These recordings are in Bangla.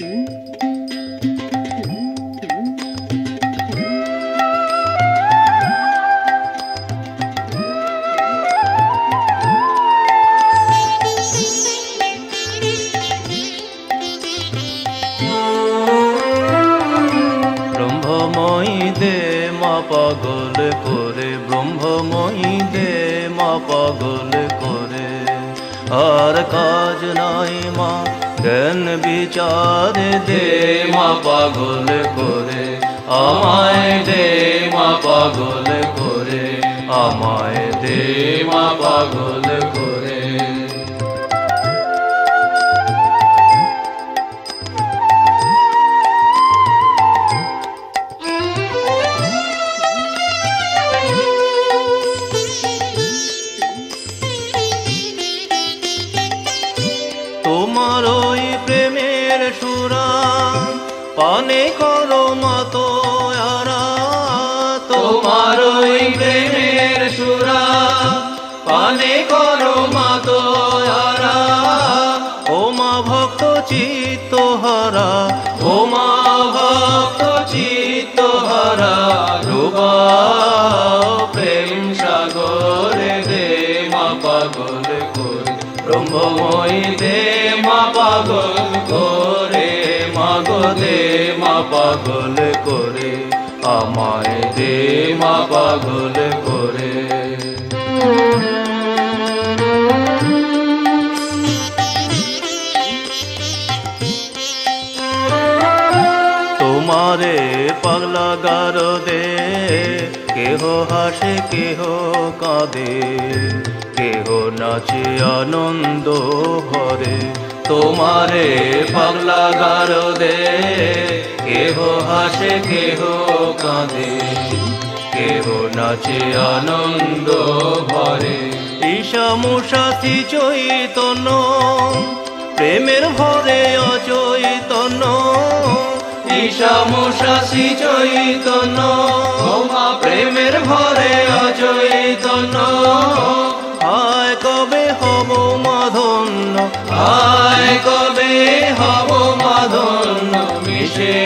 ব্রহ্মময়ী দে মা পাগল করে ব্রহ্মময়ী দে মা পাগল করে। আর কাজ নাই মা জ্ঞান বিচার, দে মা পাগল করে। আমায় দে মা পাগল করে। আমায় দে মা পাগল তোমার ওই প্রেমের সুরা। পানে করো মতো তোমার ওই প্রেমের সুরা। পানে করো মতো ও মা ভক্ত চিত্ত হারা ও মা ভক্ত চিত্ত হারা ডুবা প্রেম সাগরে দে মা পাগল। করে দে মা পাগল করে মাগো দে মা পাগল করে আমায় দে মা পাগল পাগলা গারো দে কেহ হাসে, কেহ কাঁদে, কেহ নাচে আনন্দ ভরে। তোমারে পাগলা গারো দে কেহ হাসে, কেহ কাঁদে, কেহ নাচে আনন্দ ভরে। ঈশামু সাথী চৈতন্য, প্রেমের ভরে ঈশামু শাসী চৈতন্য মা প্রেমের ভরে অচৈতন্য। আয় কবে হব মাধন্য? আয় কবে হব মাধন্য? মিশে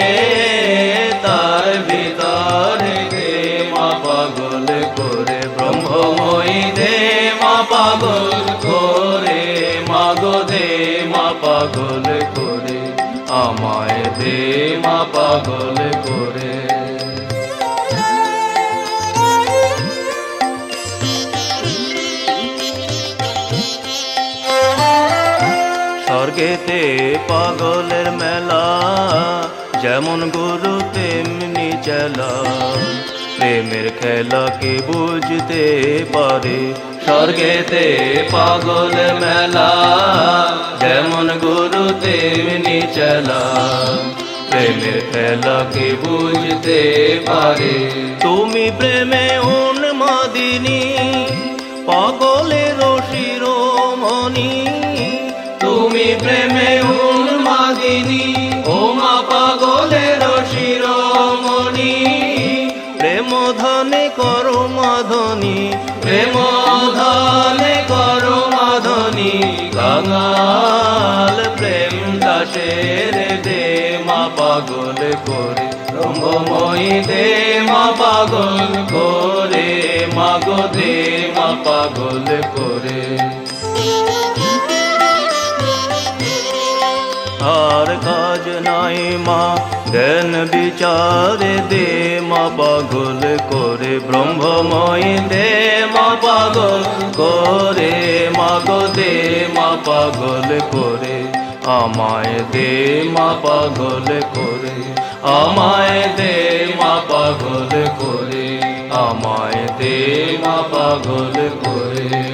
তার ভিতরে দে মা পাগল করে ব্রহ্মময়ী দে মা পাগল করে। মাগো দে মা পাগল করে আমায় দে মা পাগল করে। স্বর্গেতে পাগলের মেলা যেমন গুরু তেমনি চেলা। প্রেমের খেলাকে বুঝতে পারে। স্বর্গেতে পাগল মেলা, যেমন গুরু তেমনি চলা। প্রেমের খেলাকে বুঝতে পারে। তুমি প্রেমে উন্মাদিনী কাঙাল প্রেম দাসের দে মা পাগল করে, রঙ্গময়ী দে মা পাগল করে, মাগো দে মা পাগল করে। আর কাজ নাই মা জ্ঞান বিচারে দে মা পাগল করে, ব্রহ্মময় দে মা পাগল করে, মাগো দে মা পাগল করে, আমায় দে মা পাগল করে, আমায় দে মা পাগল করে, আমায় দে মা পাগল করে।